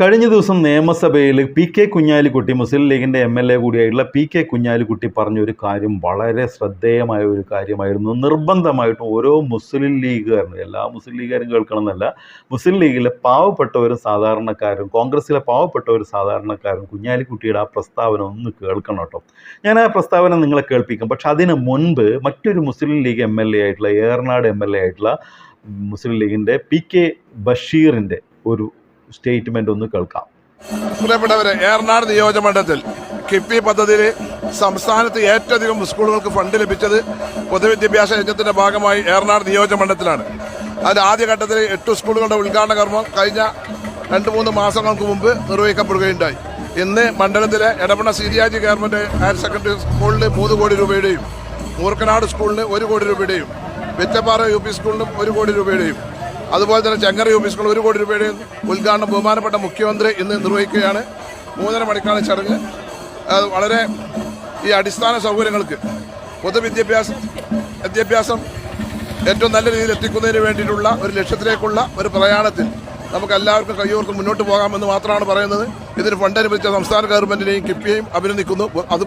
കഴിഞ്ഞ ദിവസം നിയമസഭയിൽ പി കെ കുഞ്ഞാലിക്കുട്ടി മുസ്ലിം ലീഗിന്റെ എം എൽ എ കൂടിയായിട്ടുള്ള പി കെ കുഞ്ഞാലിക്കുട്ടി പറഞ്ഞൊരു കാര്യം വളരെ ശ്രദ്ധേയമായ ഒരു കാര്യമായിരുന്നു. നിർബന്ധമായിട്ടും ഓരോ മുസ്ലിം ലീഗുകാരനും എല്ലാ മുസ്ലിം ലീഗുകാരും കേൾക്കണമെന്നല്ല മുസ്ലിം ലീഗിലെ പാവപ്പെട്ടവരും സാധാരണക്കാരും കോൺഗ്രസ്സിലെ പാവപ്പെട്ടവരും സാധാരണക്കാരും കുഞ്ഞാലിക്കുട്ടിയുടെ ആ പ്രസ്താവന ഒന്ന് കേൾക്കണം കേട്ടോ. ഞാൻ ആ പ്രസ്താവന നിങ്ങളെ കേൾപ്പിക്കും. പക്ഷെ അതിന് മുൻപ് മറ്റൊരു Muslim League M L A ആയിട്ടുള്ള ഏറനാട് എം എൽ എ ആയിട്ടുള്ള മുസ്ലിം ലീഗിന്റെ പി കെ ബഷീറിന്റെ ഒരു സ്റ്റേറ്റ്മെന്റ് ഒന്ന് കേൾക്കാം. പ്രിയപ്പെട്ടവരെ ഏറനാട് നിയോജകമണ്ഡലത്തിൽ കിഫ്ബി പദ്ധതിയിൽ സംസ്ഥാനത്ത് ഏറ്റവും സ്കൂളുകൾക്ക് ഫണ്ട് ലഭിച്ചത് പൊതുവിദ്യാഭ്യാസ യജ്ഞത്തിന്റെ ഭാഗമായി ഏറനാട് നിയോജകമണ്ഡലത്തിലാണ് അതിൽ ആദ്യഘട്ടത്തിൽ എട്ട് സ്കൂളുകളുടെ ഉദ്ഘാടന കർമ്മം കഴിഞ്ഞ രണ്ട് മൂന്ന് മാസങ്ങൾക്ക് മുമ്പ് നിർവഹിക്കപ്പെടുകയുണ്ടായി. ഇന്ന് മണ്ഡലത്തിലെ എടപ്പണ സിരിയാജി ഗവൺമെന്റ് ഹയർ സെക്കൻഡറി സ്കൂളിന് മൂന്ന് കോടി രൂപയുടെയും മൂർക്കനാട് സ്കൂളിന് ഒരു കോടി രൂപയുടെയും വെറ്റപ്പാറ യു പി സ്കൂളിനും ഒരു കോടി രൂപയുടെയും അതുപോലെ തന്നെ ചെങ്ങര ഓഫീസുകൾ ഒരു കോടി രൂപയുടെ ഉദ്ഘാടനം ബഹുമാനപ്പെട്ട മുഖ്യമന്ത്രി ഇന്ന് നിർവഹിക്കുകയാണ്. മൂന്നര മണിക്കാണ് ചടങ്ങ്. വളരെ ഈ അടിസ്ഥാന സൗകര്യങ്ങൾക്ക് പൊതുവിദ്യാഭ്യാസം വിദ്യാഭ്യാസം ഏറ്റവും നല്ല രീതിയിൽ എത്തിക്കുന്നതിന് വേണ്ടിയിട്ടുള്ള ഒരു ലക്ഷ്യത്തിലേക്കുള്ള ഒരു പ്രയാണത്തിൽ നമുക്ക് എല്ലാവർക്കും കയ്യോർക്കും മുന്നോട്ട് പോകാമെന്ന് മാത്രമാണ് പറയുന്നത്. ഇതിന് ഫണ്ട് അനുവദിച്ച സംസ്ഥാന ഗവൺമെന്റിനെയും കിഫ്ബിയെയും അഭിനന്ദിക്കുന്നു. അത്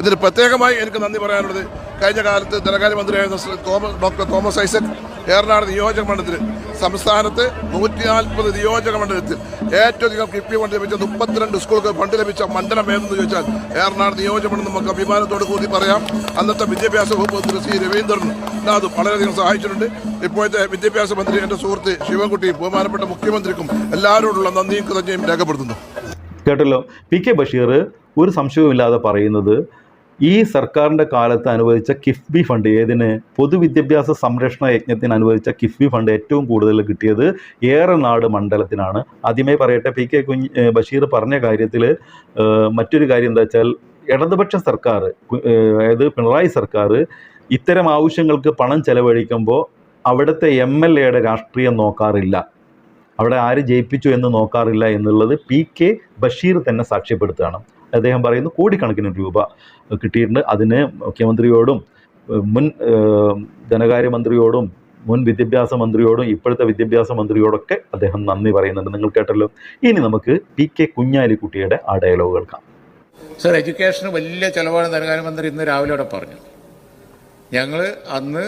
ഇതിന് പ്രത്യേകമായി എനിക്ക് നന്ദി പറയാനുള്ളത്. കഴിഞ്ഞ കാലത്ത് ധനകാര്യമന്ത്രിയായിരുന്ന ഡോക്ടർ തോമസ് ഐസക് ഏറനാട് നിയോജക മണ്ഡലത്തിൽ സംസ്ഥാനത്ത് നൂറ്റി നാൽപ്പത് നിയോജക മണ്ഡലത്തിൽ ഏറ്റവും അധികം കിഫ്ബി ഫണ്ട് ലഭിച്ച മുപ്പത്തിരണ്ട് സ്കൂളുകൾ ഫണ്ട് ലഭിച്ച മണ്ഡലം ഏതെന്ന് ചോദിച്ചാൽ ഏറനാട് നിയോജക മണ്ഡലം നമുക്ക് അഭിമാനത്തോട് കൂടി പറയാം. അന്നത്തെ വിദ്യാഭ്യാസ വകുപ്പ് മന്ത്രി ശ്രീ രവീന്ദ്രൻ അത് വളരെയധികം സഹായിച്ചിട്ടുണ്ട്. ഇപ്പോഴത്തെ വിദ്യാഭ്യാസ മന്ത്രി എന്റെ സുഹൃത്ത് ശിവൻകുട്ടിയും ബഹുമാനപ്പെട്ട മുഖ്യമന്ത്രിക്കും എല്ലാവരോടുള്ള നന്ദിയും കൃതജ്ഞയും രേഖപ്പെടുത്തുന്നു. കേട്ടല്ലോ പി കെ ബഷീർ ഒരു സംശയവുമില്ലാതെ പറയുന്നത് ഈ സർക്കാരിന്റെ കാലത്ത് അനുവദിച്ച കിഫ്ബി ഫണ്ട് ഏതിന്? പൊതുവിദ്യാഭ്യാസ സംരക്ഷണ യജ്ഞത്തിന് അനുവദിച്ച കിഫ്ബി ഫണ്ട് ഏറ്റവും കൂടുതൽ കിട്ടിയത് ഏറനാട് മണ്ഡലത്തിനാണ്. ആദ്യമേ പറയട്ടെ പി കെ കുഞ്ഞ് ബഷീർ പറഞ്ഞ കാര്യത്തിൽ മറ്റൊരു കാര്യം എന്താ വെച്ചാൽ ഇടതുപക്ഷ സർക്കാർ അതായത് പിണറായി സർക്കാർ ഇത്തരം ആവശ്യങ്ങൾക്ക് പണം ചെലവഴിക്കുമ്പോൾ അവിടുത്തെ എം എൽ എയുടെ രാഷ്ട്രീയം നോക്കാറില്ല. അവിടെ ആര് ജയിപ്പിച്ചു എന്ന് നോക്കാറില്ല എന്നുള്ളത് പി കെ ബഷീർ തന്നെ സാക്ഷ്യപ്പെടുത്തുകയാണ്. അദ്ദേഹം പറയുന്നു കോടിക്കണക്കിന് രൂപ കിട്ടിയിട്ടുണ്ട്. അതിന് മുഖ്യമന്ത്രിയോടും മുൻ ധനകാര്യമന്ത്രിയോടും മുൻ വിദ്യാഭ്യാസ മന്ത്രിയോടും ഇപ്പോഴത്തെ വിദ്യാഭ്യാസ മന്ത്രിയോടൊക്കെ അദ്ദേഹം നന്ദി പറയുന്നുണ്ട്. നിങ്ങൾ കേട്ടല്ലോ. ഇനി നമുക്ക് പി കെ കുഞ്ഞാലിക്കുട്ടിയുടെ ആ ഡയലോഗ് കേൾക്കാം സർ എഡ്യൂക്കേഷന് വലിയ ചിലവാണ് ധനകാര്യമന്ത്രി ഇന്ന് രാവിലെ അവിടെ പറഞ്ഞു ഞങ്ങൾ അന്ന്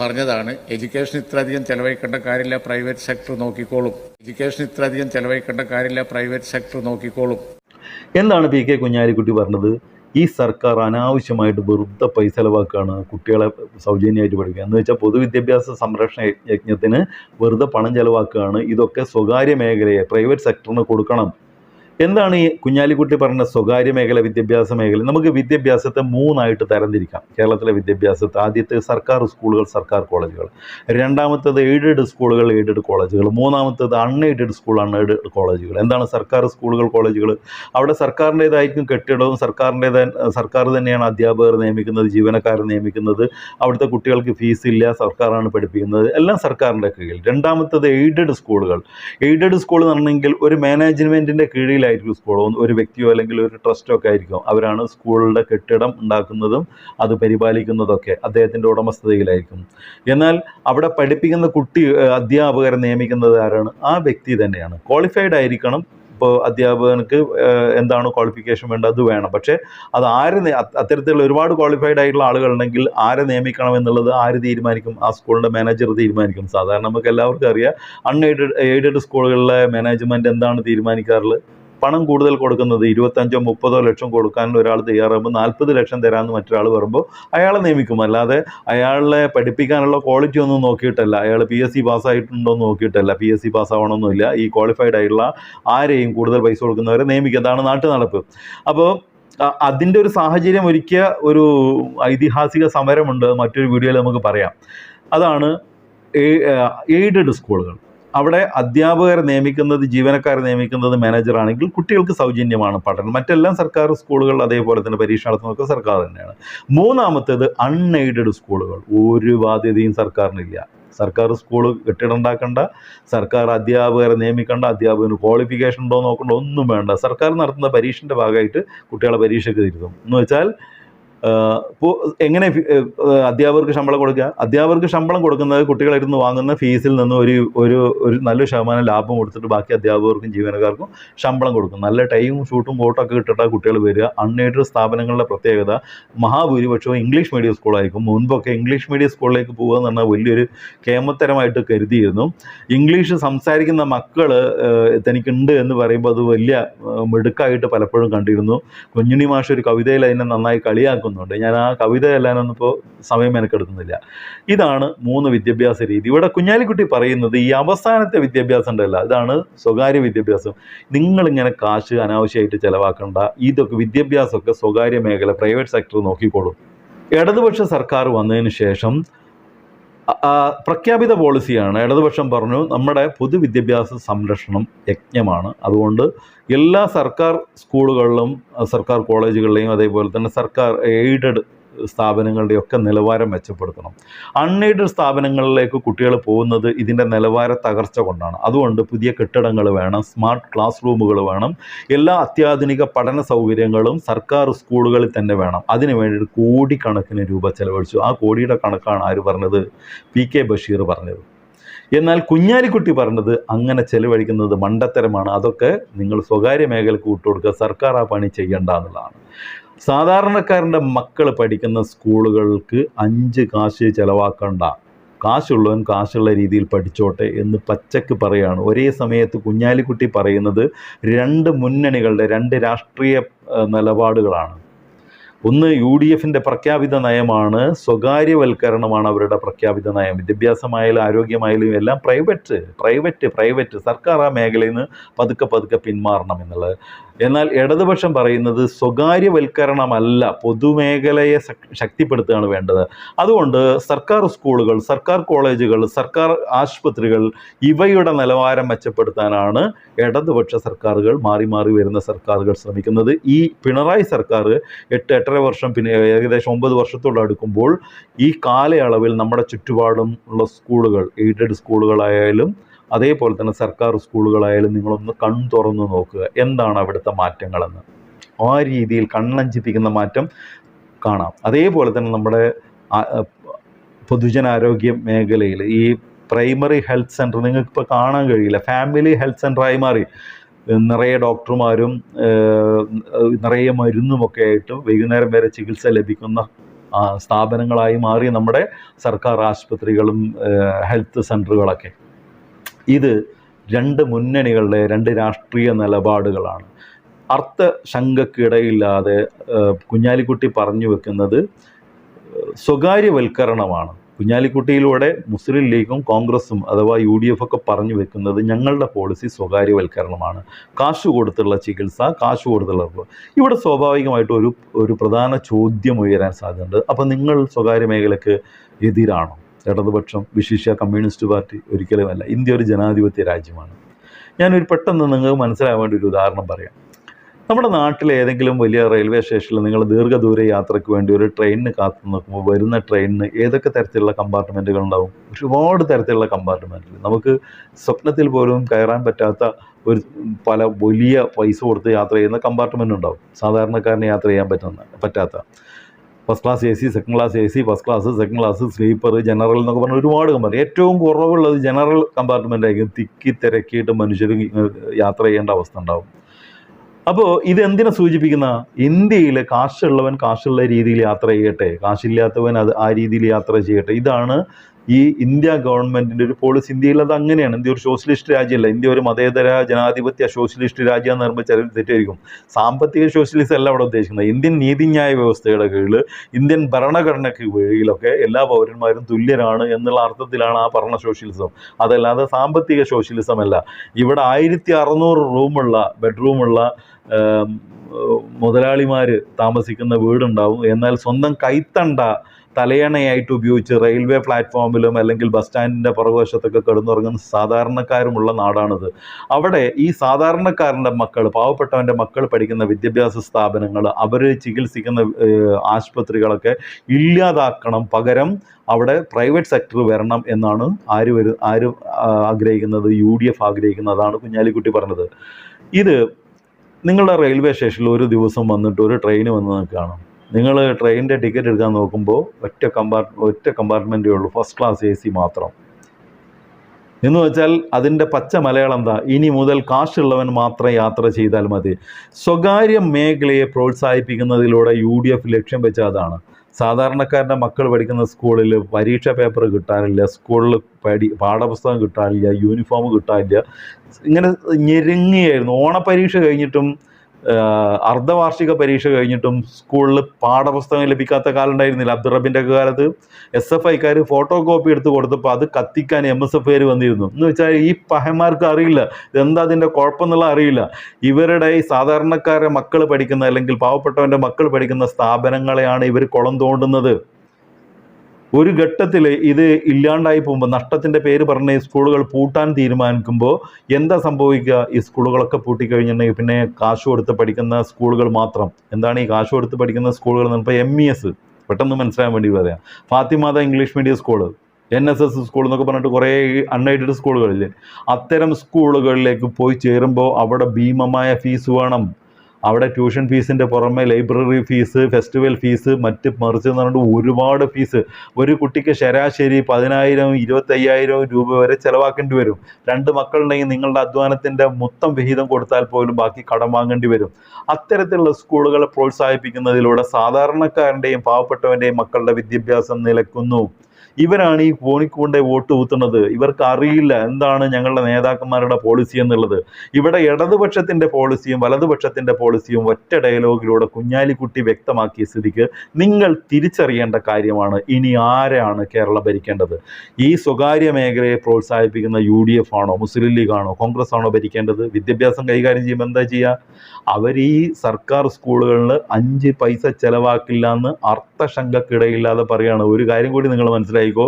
പറഞ്ഞതാണ് എഡ്യൂക്കേഷൻ ഇത്രയധികം ചെലവഴിക്കേണ്ട കാര്യമില്ല പ്രൈവറ്റ് സെക്ടർ നോക്കിക്കോളും. എഡ്യൂക്കേഷൻ ഇത്രയധികം ചെലവഴിക്കേണ്ട കാര്യമില്ല പ്രൈവറ്റ് സെക്ടർ നോക്കിക്കോളും. എന്താണ് പി കെ കുഞ്ഞാലിക്കുട്ടി പറഞ്ഞത്? ഈ സർക്കാർ അനാവശ്യമായിട്ട് വെറുതെ പൈസ ചിലവാക്കുകയാണ് കുട്ടികളെ സൗജന്യമായിട്ട് പഠിക്കുക എന്ന് വെച്ചാൽ പൊതുവിദ്യാഭ്യാസ സംരക്ഷണ യജ്ഞത്തിന് വെറുതെ പണം ചിലവാക്കുകയാണ് ഇതൊക്കെ സ്വകാര്യ മേഖലയെ പ്രൈവറ്റ് സെക്ടറിന് കൊടുക്കണം. എന്താണ് ഈ കുഞ്ഞാലിക്കുട്ടി പറഞ്ഞ സ്വകാര്യ മേഖല വിദ്യാഭ്യാസ മേഖല? നമുക്ക് വിദ്യാഭ്യാസത്തെ മൂന്നായിട്ട് തരംതിരിക്കാം. കേരളത്തിലെ വിദ്യാഭ്യാസത്തെ ആദ്യത്തെ സർക്കാർ സ്കൂളുകൾ സർക്കാർ കോളേജുകൾ. രണ്ടാമത്തത് എയ്ഡഡ് സ്കൂളുകൾ എയ്ഡഡ് കോളേജുകൾ. മൂന്നാമത്തേത് അൺഎയ്ഡഡ് സ്കൂൾ അൺഎയ്ഡഡ് കോളേജുകൾ. എന്താണ് സർക്കാർ സ്കൂളുകൾ കോളേജുകൾ? അവിടെ സർക്കാരിന്റേതായിരിക്കും കെട്ടിടവും സർക്കാരിന്റെ സർക്കാർ തന്നെയാണ് അധ്യാപകർ നിയമിക്കുന്നത് ജീവനക്കാരെ നിയമിക്കുന്നത്. അവിടുത്തെ കുട്ടികൾക്ക് ഫീസ് ഇല്ല സർക്കാരാണ് പഠിപ്പിക്കുന്നത്. എല്ലാം സർക്കാരിന്റെ കീഴിൽ. രണ്ടാമത്തത് എയ്ഡഡ് സ്കൂളുകൾ. എയ്ഡഡ് സ്കൂൾ എന്ന് പറഞ്ഞെങ്കിൽ ഒരു മാനേജ്മെന്റിന്റെ കീഴിലായിരിക്കും സ്കൂൾ ഒരു വ്യക്തിയോ അല്ലെങ്കിൽ ഒരു ട്രസ്റ്റോ ഒക്കെ ആയിരിക്കും. അവരാണ് സ്കൂളുടെ കെട്ടിടം ഉണ്ടാക്കുന്നതും അത് പരിപാലിക്കുന്നതൊക്കെ അദ്ദേഹത്തിന്റെ ഉടമസ്ഥതയിലായിരിക്കും. എന്നാൽ അവിടെ പഠിപ്പിക്കുന്ന കുട്ടി അധ്യാപകരെ നിയമിക്കുന്നത് ആരാണ്? ആ വ്യക്തി തന്നെയാണ്. ക്വാളിഫൈഡ് ആയിരിക്കണം. ഇപ്പോൾ അധ്യാപകനക്ക് എന്താണ് ക്വാളിഫിക്കേഷൻ വേണ്ടത്? അത് വേണം. പക്ഷേ അത് ആര് അത്തരത്തിലുള്ള ഒരുപാട് ക്വാളിഫൈഡ് ആയിട്ടുള്ള ആളുകളുണ്ടെങ്കിൽ ആരെ നിയമിക്കണം എന്നുള്ളത് ആര് തീരുമാനിക്കും? ആ സ്കൂളിന്റെ മാനേജർ തീരുമാനിക്കും. സാധാരണ നമുക്ക് എല്ലാവർക്കും അറിയാം. അൺഎയ്ഡഡ് എയ്ഡഡ് സ്കൂളുകളിലെ മാനേജ്മെന്റ് എന്താണ് തീരുമാനിക്കാറുള്ളത്? പണം കൂടുതൽ കൊടുക്കുന്നത് ഇരുപത്തഞ്ചോ മുപ്പതോ ലക്ഷം കൊടുക്കാൻ ഒരാൾ തയ്യാറാകുമ്പോൾ നാൽപ്പത് ലക്ഷം തരാമെന്ന് മറ്റൊരാൾ പറയുമ്പോൾ അയാളെ നിയമിക്കും. അല്ലാതെ അയാളെ പഠിപ്പിക്കാനുള്ള ക്വാളിറ്റി ഒന്നും നോക്കിയിട്ടല്ല. അയാൾ പി എസ് സി പാസ്സായിട്ടുണ്ടോ എന്ന് നോക്കിയിട്ടല്ല. പി എസ് സി പാസ്സാവണമെന്നില്ല ഈ ക്വാളിഫൈഡ് ആയിട്ടുള്ള ആരെയും കൂടുതൽ പൈസ കൊടുക്കുന്നവരെ നിയമിക്കുക അതാണ് നാട്ടു നടപ്പ്. അപ്പോൾ അതിന്റെ ഒരു സാഹചര്യം ഒരുക്കിയ ഒരു ഐതിഹാസിക സമരമുണ്ട്. മറ്റൊരു വീഡിയോയിൽ നമുക്ക് പറയാം. അതാണ് എയ്ഡഡ് സ്കൂളുകൾ. അവിടെ അധ്യാപകരെ നിയമിക്കുന്നത് ജീവനക്കാരെ നിയമിക്കുന്നത് മാനേജർ ആണെങ്കിൽ കുട്ടികൾക്ക് സൗജന്യമാണ് പഠനം. മറ്റെല്ലാം സർക്കാർ സ്കൂളുകൾ അതേപോലെ തന്നെ പരീക്ഷ നടത്തുന്നതൊക്കെ സർക്കാർ തന്നെയാണ്. മൂന്നാമത്തേത് അൺഎയ്ഡഡ് സ്കൂളുകൾ. ഒരു ബാധ്യതയും സർക്കാരിനില്ല. സർക്കാർ സ്കൂൾ കെട്ടിടം ഉണ്ടാക്കണ്ട സർക്കാർ അധ്യാപകരെ നിയമിക്കേണ്ട അധ്യാപകന് ക്വാളിഫിക്കേഷൻ ഉണ്ടോ നോക്കണ്ട ഒന്നും വേണ്ട. സർക്കാർ നടത്തുന്ന പരീക്ഷന്റെ ഭാഗമായിട്ട് കുട്ടികളെ പരീക്ഷയ്ക്ക് തിരുത്തും. എന്ന് വെച്ചാൽ എങ്ങനെ അധ്യാപകർക്ക് ശമ്പളം കൊടുക്കുക? അധ്യാപകർക്ക് ശമ്പളം കൊടുക്കുന്നത് കുട്ടികളിരുന്ന് വാങ്ങുന്ന ഫീസിൽ നിന്ന് ഒരു ഒരു ഒരു നല്ലൊരു ശതമാനം ലാഭം കൊടുത്തിട്ട് ബാക്കി അധ്യാപകർക്കും ജീവനക്കാർക്കും ശമ്പളം കൊടുക്കും. നല്ല ടൈമും ഷൂട്ടും കോട്ടൊക്കെ ഇട്ടിട്ടാണ് കുട്ടികൾ വരിക. അൺഎയ്ഡഡ് സ്ഥാപനങ്ങളുടെ പ്രത്യേകത മഹാഭൂരിപക്ഷവും ഇംഗ്ലീഷ് മീഡിയം സ്കൂളായിരിക്കും മുൻപൊക്കെ ഇംഗ്ലീഷ് മീഡിയം സ്കൂളിലേക്ക് പോകുക എന്ന് പറഞ്ഞാൽ വലിയൊരു കേമത്തരമായിട്ട് കരുതിയിരുന്നു. ഇംഗ്ലീഷ് സംസാരിക്കുന്ന മക്കൾ തനിക്കുണ്ട് എന്ന് പറയുമ്പോൾ അത് വലിയ മെടുക്കായിട്ട് പലപ്പോഴും കണ്ടിരുന്നു. കുഞ്ഞുണ്ണി മാഷ് ഒരു കവിതയിൽ അതിനെ നന്നായി കളിയാക്കുന്നുണ്ട് ഞാൻ ആ കവിത എല്ലാനൊന്നും ഇപ്പോൾ സമയം മെനക്കെടുക്കുന്നില്ല ഇതാണ് മൂന്ന് വിദ്യാഭ്യാസ രീതി. ഇവിടെ കുഞ്ഞാലിക്കുട്ടി പറയുന്നത് ഈ അവസാനത്തെ വിദ്യാഭ്യാസം ഉണ്ടല്ല ഇതാണ് സ്വകാര്യ വിദ്യാഭ്യാസം. നിങ്ങളിങ്ങനെ കാശ് അനാവശ്യമായിട്ട് ചിലവാക്കണ്ട. ഇതൊക്കെ വിദ്യാഭ്യാസമൊക്കെ സ്വകാര്യ മേഖല പ്രൈവറ്റ് സെക്ടർ നോക്കിക്കോളും. ഇടതുപക്ഷ സർക്കാർ വന്നതിന് ശേഷം പ്രഖ്യാപിത പോളിസിയാണ്. ഇടതുപക്ഷം പറഞ്ഞു നമ്മുടെ പൊതുവിദ്യാഭ്യാസ സംരക്ഷണം യജ്ഞമാണ്. അതുകൊണ്ട് എല്ലാ സർക്കാർ സ്കൂളുകളിലും സർക്കാർ കോളേജുകളിലെയും അതേപോലെ തന്നെ സർക്കാർ എയ്ഡഡ് സ്ഥാപനങ്ങളുടെയൊക്കെ നിലവാരം മെച്ചപ്പെടുത്തണം. അൺഎയ്ഡഡ് സ്ഥാപനങ്ങളിലേക്ക് കുട്ടികൾ പോകുന്നത് ഇതിന്റെ നിലവാര തകർച്ച കൊണ്ടാണ്. അതുകൊണ്ട് പുതിയ കെട്ടിടങ്ങൾ വേണം സ്മാർട്ട് ക്ലാസ് റൂമുകൾ വേണം എല്ലാ അത്യാധുനിക പഠന സൗകര്യങ്ങളും സർക്കാർ സ്കൂളുകളിൽ തന്നെ വേണം. അതിനു വേണ്ടി കോടിക്കണക്കിന് രൂപ ചെലവഴിച്ചു. ആ കോടിയുടെ കണക്കാണ് ആര് പറഞ്ഞത്? പി കെ ബഷീർ പറഞ്ഞത്. എന്നാൽ കുഞ്ഞാലിക്കുട്ടി പറഞ്ഞത് അങ്ങനെ ചെലവഴിക്കുന്നത് മണ്ടത്തരമാണ്. അതൊക്കെ നിങ്ങൾ സ്വകാര്യ മേഖലക്ക് വിട്ടുകൊടുക്കുക. സർക്കാർ ആ പണി ചെയ്യേണ്ട എന്നുള്ളതാണ്. സാധാരണക്കാരന്റെ മക്കൾ പഠിക്കുന്ന സ്കൂളുകൾക്ക് അഞ്ച് കാശ് ചിലവാക്കണ്ട. കാശുള്ളവൻ കാശുള്ള രീതിയിൽ പഠിച്ചോട്ടെ എന്ന് പച്ചക്ക് പറയാണ്. ഒരേ സമയത്ത് കുഞ്ഞാലിക്കുട്ടി പറയുന്നത് രണ്ട് മുന്നണികളുടെ രണ്ട് രാഷ്ട്രീയ നിലപാടുകളാണ്. ഒന്ന് യു ഡി എഫിന്റെ പ്രഖ്യാപിത നയമാണ് സ്വകാര്യവൽക്കരണമാണ് അവരുടെ പ്രഖ്യാപിത നയം. വിദ്യാഭ്യാസമായാലും ആരോഗ്യമായാലും എല്ലാം പ്രൈവറ്റ് പ്രൈവറ്റ് പ്രൈവറ്റ്. സർക്കാർ ആ മേഖലയിൽ നിന്ന് പതുക്കെ പതുക്കെ പിന്മാറണം എന്നുള്ളത്. എന്നാൽ ഇടതുപക്ഷം പറയുന്നത് സ്വകാര്യവൽക്കരണമല്ല പൊതുമേഖലയെ ശക്- ശക്തിപ്പെടുത്തുകയാണ് വേണ്ടത്. അതുകൊണ്ട് സർക്കാർ സ്കൂളുകൾ സർക്കാർ കോളേജുകൾ സർക്കാർ ആശുപത്രികൾ ഇവയുടെ നിലവാരം മെച്ചപ്പെടുത്താനാണ് ഇടതുപക്ഷ സർക്കാരുകൾ മാറി മാറി വരുന്ന സർക്കാരുകൾ ശ്രമിക്കുന്നത്. ഈ പിണറായി സർക്കാർ എട്ട് എട്ടര വർഷം പിന്നെ ഏകദേശം ഒമ്പത് വർഷത്തോട് അടുക്കുമ്പോൾ ഈ കാലയളവിൽ നമ്മുടെ ചുറ്റുപാടും ഉള്ള സ്കൂളുകൾ എയ്ഡഡ് സ്കൂളുകളായാലും അതേപോലെ തന്നെ സർക്കാർ സ്കൂളുകളായാലും നിങ്ങളൊന്ന് കൺ തുറന്ന് നോക്കുക. എന്താണ് അവിടുത്തെ മാറ്റങ്ങളെന്ന്? ആ രീതിയിൽ കണ്ണഞ്ചിപ്പിക്കുന്ന മാറ്റം കാണാം. അതേപോലെ തന്നെ നമ്മുടെ പൊതുജനാരോഗ്യ മേഖലയിൽ ഈ പ്രൈമറി ഹെൽത്ത് സെന്റർ നിങ്ങൾക്കിപ്പോൾ കാണാൻ കഴിയില്ല. ഫാമിലി ഹെൽത്ത് സെന്ററായി മാറി. നിറയെ ഡോക്ടർമാരും നിറയെ മരുന്നുമൊക്കെ ആയിട്ട് വൈകുന്നേരം വരെ ചികിത്സ ലഭിക്കുന്ന സ്ഥാപനങ്ങളായി മാറി നമ്മുടെ സർക്കാർ ആശുപത്രികളും ഹെൽത്ത് സെന്ററുകളൊക്കെ ഇത് രണ്ട് മുന്നണികളുടെ രണ്ട് രാഷ്ട്രീയ നിലപാടുകളാണ്. അർത്ഥ ശങ്കക്കിടയില്ലാതെ ഏഹ്, കുഞ്ഞാലിക്കുട്ടി പറഞ്ഞു വെക്കുന്നത് സ്വകാര്യവൽക്കരണമാണ്. കുഞ്ഞാലിക്കുട്ടിയിലൂടെ മുസ്ലിം ലീഗും കോൺഗ്രസും അഥവാ യു ഡി എഫ് ഒക്കെ പറഞ്ഞു വെക്കുന്നത് ഞങ്ങളുടെ പോളിസി സ്വകാര്യവൽക്കരണമാണ്. കാശ് കൊടുത്തുള്ള ചികിത്സ കാശ് കൊടുത്തുള്ള ഇവിടെ സ്വാഭാവികമായിട്ടും ഒരു ഒരു പ്രധാന ചോദ്യം ഉയരാൻ സാധ്യതയുണ്ട്. അപ്പോൾ നിങ്ങൾ സ്വകാര്യ മേഖലയ്ക്ക് എതിരാണോ? ഇടതുപക്ഷം വിശിഷ്യ കമ്മ്യൂണിസ്റ്റ് പാർട്ടി ഒരിക്കലുമല്ല. ഇന്ത്യ ഒരു ജനാധിപത്യ രാജ്യമാണ്. ഞാനൊരു പെട്ടെന്ന് നിങ്ങൾക്ക് മനസ്സിലാവാൻ വേണ്ടി ഒരു ഉദാഹരണം പറയാം. നമ്മുടെ നാട്ടിലെ ഏതെങ്കിലും വലിയ റെയിൽവേ സ്റ്റേഷനിൽ നിങ്ങൾ ദീർഘദൂര യാത്രയ്ക്ക് വേണ്ടി ഒരു ട്രെയിനിന് കാത്തു നിൽക്കുമ്പോൾ വരുന്ന ട്രെയിനിന് ഏതൊക്കെ തരത്തിലുള്ള കമ്പാർട്ട്മെന്റുകൾ ഉണ്ടാവും? ഒരുപാട് തരത്തിലുള്ള കമ്പാർട്ട്മെന്റുകൾ നമുക്ക് സ്വപ്നത്തിൽ പോലും കയറാൻ പറ്റാത്ത ഒരു പല വലിയ പൈസ കൊടുത്ത് യാത്ര ചെയ്യുന്ന കമ്പാർട്ട്മെന്റ് ഉണ്ടാവും. സാധാരണക്കാരന് യാത്ര ചെയ്യാൻ പറ്റുന്ന പറ്റാത്ത. First class A C second class A C first class second class sleeper general എന്നൊക്കെ പറഞ്ഞ ഒരുപാട് കമ്പാർട്ട് ഏറ്റവും കുറവുള്ളത് ജനറൽ കമ്പാർട്ട്മെന്റ് ആയിരിക്കും തിക്കി തിരക്കിയിട്ട് മനുഷ്യർ യാത്ര ചെയ്യേണ്ട അവസ്ഥ ഉണ്ടാവും. അപ്പോൾ ഇത് എന്തിനെ സൂചിപ്പിക്കുന്ന? ഇന്ത്യയിൽ കാശുള്ളവൻ കാശുള്ള രീതിയിൽ യാത്ര ചെയ്യട്ടെ. കാശില്ലാത്തവൻ അത് ആ രീതിയിൽ യാത്ര ചെയ്യട്ടെ. ഇതാണ് ഈ ഇന്ത്യ ഗവൺമെന്റിന്റെ ഒരു പോളിസി ഇന്ത്യയിൽ അത് അങ്ങനെയാണ്. ഇന്ത്യ ഒരു സോഷ്യലിസ്റ്റ് രാജ്യമല്ല. ഇന്ത്യ ഒരു മതേതര ജനാധിപത്യ സോഷ്യലിസ്റ്റ് രാജ്യം എന്ന് പറയുമ്പോൾ ചിലർ തെറ്റായിരിക്കും. സാമ്പത്തിക സോഷ്യലിസ്റ്റ് അല്ല അവിടെ ഉദ്ദേശിക്കുന്നത്. ഇന്ത്യൻ നീതിന്യായ വ്യവസ്ഥയുടെ കീഴിൽ ഇന്ത്യൻ ഭരണഘടനയ്ക്ക് കീഴിലൊക്കെ എല്ലാ പൗരന്മാരും തുല്യരാണ് എന്നുള്ള അർത്ഥത്തിലാണ് ആ ഭരണ സോഷ്യലിസം അതല്ലാതെ സാമ്പത്തിക സോഷ്യലിസം അല്ല. ഇവിടെ ആയിരത്തി അറുന്നൂറ് റൂമുള്ള ബെഡ്റൂമുള്ള മുതലാളിമാർ താമസിക്കുന്ന വീടുണ്ടാവും. എന്നാൽ സ്വന്തം കൈത്തണ്ട തലയണയായിട്ട് ഉപയോഗിച്ച് റെയിൽവേ പ്ലാറ്റ്ഫോമിലും അല്ലെങ്കിൽ ബസ് സ്റ്റാൻഡിന്റെ പുറകുവശത്തൊക്കെ കിടന്നുറങ്ങുന്ന സാധാരണക്കാരുമുള്ള നാടാണിത്. അവിടെ ഈ സാധാരണക്കാരന്റെ മക്കൾ പാവപ്പെട്ടവന്റെ മക്കൾ പഠിക്കുന്ന വിദ്യാഭ്യാസ സ്ഥാപനങ്ങൾ അവർ ചികിത്സിക്കുന്ന ആശുപത്രികളൊക്കെ ഇല്ലാതാക്കണം പകരം അവിടെ പ്രൈവറ്റ് സെക്ടർ വരണം എന്നാണ് ആര് വരു ആര് ആഗ്രഹിക്കുന്നത്? യു ഡി എഫ് ആഗ്രഹിക്കുന്നതാണ് കുഞ്ഞാലിക്കുട്ടി പറഞ്ഞത്. ഇത് നിങ്ങളുടെ റെയിൽവേ സ്റ്റേഷനിൽ ഒരു ദിവസം വന്നിട്ട് ഒരു ട്രെയിൻ വന്ന് നിൽക്കുകയാണ്. നിങ്ങൾ ട്രെയിനിന്റെ ടിക്കറ്റ് എടുക്കാൻ നോക്കുമ്പോൾ ഒറ്റ കമ്പാർട്ട് ഒറ്റ കമ്പാർട്ട്മെന്റേ ഉള്ളൂ. ഫസ്റ്റ് ക്ലാസ് എ സി മാത്രം. എന്ന് വെച്ചാൽ അതിന്റെ പച്ച മലയാളം എന്താ? ഇനി മുതൽ കാശുള്ളവൻ മാത്രം യാത്ര ചെയ്താൽ മതി. സ്വകാര്യ മേഖലയെ പ്രോത്സാഹിപ്പിക്കുന്നതിലൂടെ യു ഡി എഫ് ലക്ഷ്യം വെച്ച അതാണ്. സാധാരണക്കാരന്റെ മക്കൾ പഠിക്കുന്ന സ്കൂളിൽ പരീക്ഷ പേപ്പർ കിട്ടാനില്ല സ്കൂളിൽ പഠി പാഠപുസ്തകം കിട്ടാനില്ല യൂണിഫോം കിട്ടാനില്ല ഇങ്ങനെ ഞെരുങ്ങിയായിരുന്നു. ഓണപ്പരീക്ഷ കഴിഞ്ഞിട്ടും അർദ്ധവാർഷിക പരീക്ഷ കഴിഞ്ഞിട്ടും സ്കൂളിൽ പാഠപുസ്തകം ലഭിക്കാത്ത കാലം ഉണ്ടായിരുന്നില്ല അബ്ദുറബിന്റെ ഒക്കെ കാലത്ത് എസ് എഫ് ഐക്കാർ ഫോട്ടോ കോപ്പി എടുത്ത് കൊടുത്തപ്പോൾ അത് കത്തിക്കാൻ എം എസ് എഫ് വന്നിരുന്നു. എന്ന് വെച്ചാൽ ഈ പഹന്മാർക്ക് അറിയില്ല. എന്താ അതിന്റെ കുഴപ്പമെന്നുള്ള അറിയില്ല. ഇവരുടെ ഈ സാധാരണക്കാരെ മക്കൾ പഠിക്കുന്ന അല്ലെങ്കിൽ പാവപ്പെട്ടവന്റെ മക്കൾ പഠിക്കുന്ന സ്ഥാപനങ്ങളെയാണ് ഇവർ കുളം തോണ്ടുന്നത്. ഒരു ഘട്ടത്തിൽ ഇത് ഇല്ലാണ്ടായി പോകുമ്പോൾ നഷ്ടത്തിന്റെ പേര് പറഞ്ഞ് സ്കൂളുകൾ പൂട്ടാൻ തീരുമാനിക്കുമ്പോൾ എന്താ സംഭവിക്കുക? ഈ സ്കൂളുകളൊക്കെ പൂട്ടിക്കഴിഞ്ഞിട്ടുണ്ടെങ്കിൽ പിന്നെ കാശ് കൊടുത്ത് പഠിക്കുന്ന സ്കൂളുകൾ മാത്രം. എന്താണ് ഈ കാശ് കൊടുത്ത് പഠിക്കുന്ന സ്കൂളുകൾ എന്ന് പറഞ്ഞാൽ എം ഇ എസ് പെട്ടെന്ന് മനസ്സിലാൻ വേണ്ടി പറയാം. ഫാത്തിമാത English medium school N S S school എന്നൊക്കെ പറഞ്ഞിട്ട് കുറേ അൺഎയ്ഡഡ് സ്കൂളുകളില്ലേ? അത്തരം സ്കൂളുകളിലേക്ക് പോയി ചേരുമ്പോൾ അവിടെ ഭീമമായ ഫീസ് വേണം. അവിടെ ട്യൂഷൻ ഫീസിന്റെ പുറമെ ലൈബ്രറി ഫീസ് ഫെസ്റ്റിവൽ ഫീസ് മറ്റ് മറിച്ച് എന്ന് പറഞ്ഞിട്ട് ഒരുപാട് ഫീസ്. ഒരു കുട്ടിക്ക് ശരാശരി പതിനായിരം ഇരുപത്തയ്യായിരം രൂപ വരെ ചിലവാക്കേണ്ടി വരും. രണ്ട് മക്കളുണ്ടെങ്കിൽ നിങ്ങളുടെ അധ്വാനത്തിന്റെ മൊത്തം വിഹിതം കൊടുത്താൽ പോലും ബാക്കി കടം വാങ്ങേണ്ടി വരും. അത്തരത്തിലുള്ള സ്കൂളുകളെ പ്രോത്സാഹിപ്പിക്കുന്നതിലൂടെ സാധാരണക്കാരന്റെയും പാവപ്പെട്ടവന്റെയും മക്കളുടെ വിദ്യാഭ്യാസം നിലക്കുന്നു. ഇവരാണ് ഈ കോണിക്കൂണ്ടെ വോട്ട് ഊത്തുന്നത് ഇവർക്ക് അറിയില്ല എന്താണ് ഞങ്ങളുടെ നേതാക്കന്മാരുടെ പോളിസി എന്നുള്ളത്. ഇവിടെ ഇടതുപക്ഷത്തിന്റെ പോളിസിയും വലതുപക്ഷത്തിന്റെ പോളിസിയും ഒറ്റ ഡയലോഗിലൂടെ കുഞ്ഞാലിക്കുട്ടി വ്യക്തമാക്കിയ സ്ഥിതിക്ക് നിങ്ങൾ തിരിച്ചറിയേണ്ട കാര്യമാണ്. ഇനി ആരാണ് കേരളം ഭരിക്കേണ്ടത്? ഈ സ്വകാര്യ മേഖലയെ പ്രോത്സാഹിപ്പിക്കുന്ന യു ഡി എഫ് ആണോ മുസ്ലിം ലീഗ് ആണോ കോൺഗ്രസ് ആണോ ഭരിക്കേണ്ടത്? വിദ്യാഭ്യാസം കൈകാര്യം ചെയ്യുമ്പോൾ എന്താ ചെയ്യുക? അവർ ഈ സർക്കാർ സ്കൂളുകളിൽ അഞ്ച് പൈസ ചെലവാക്കില്ല എന്ന് അർത്ഥശങ്കക്കിടയില്ലാതെ പറയുകയാണ് ഒരു കാര്യം കൂടി നിങ്ങൾ മനസ്സിലായിക്കോ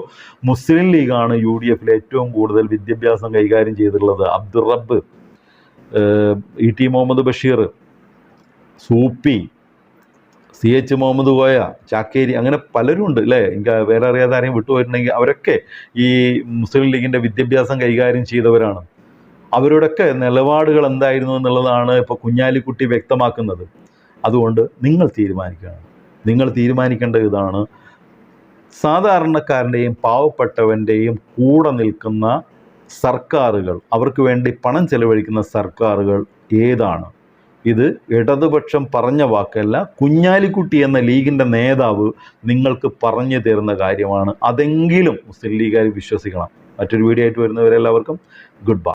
മുസ്ലിം ലീഗാണ് യു ഡി എഫിൽ ഏറ്റവും കൂടുതൽ വിദ്യാഭ്യാസം കൈകാര്യം ചെയ്തിട്ടുള്ളത്. Abdul Rabb E T Muhammad Basheer Soopy C H Muhammad Koya Chakkeri അങ്ങനെ പലരും ഉണ്ട് അല്ലേ? എനിക്ക് വേറെ അറിയാതെ ആരെയും വിട്ടുപോയിട്ടുണ്ടെങ്കിൽ അവരൊക്കെ ഈ മുസ്ലിം ലീഗിന്റെ വിദ്യാഭ്യാസം കൈകാര്യം ചെയ്തവരാണ്. അവരുടെയൊക്കെ നിലപാടുകൾ എന്തായിരുന്നു എന്നുള്ളതാണ് ഇപ്പോൾ കുഞ്ഞാലിക്കുട്ടി വ്യക്തമാക്കുന്നത്. അതുകൊണ്ട് നിങ്ങൾ തീരുമാനിക്കണം. നിങ്ങൾ തീരുമാനിക്കേണ്ട ഇതാണ് സാധാരണക്കാരന്റെയും പാവപ്പെട്ടവന്റെയും കൂടെ നിൽക്കുന്ന സർക്കാരുകൾ അവർക്ക് വേണ്ടി പണം ചെലവഴിക്കുന്ന സർക്കാരുകൾ ഏതാണ്? ഇത് ഇടതുപക്ഷം പറഞ്ഞ വാക്കല്ല കുഞ്ഞാലിക്കുട്ടി എന്ന ലീഗിന്റെ നേതാവ് നിങ്ങൾക്ക് പറഞ്ഞു തരുന്ന കാര്യമാണ്. അതെങ്കിലും മുസ്ലിം ലീഗുകാർ വിശ്വസിക്കണം. മറ്റൊരു വീഡിയോ ആയിട്ട് വരുന്നവരെല്ലാവർക്കും ഗുഡ് ബൈ.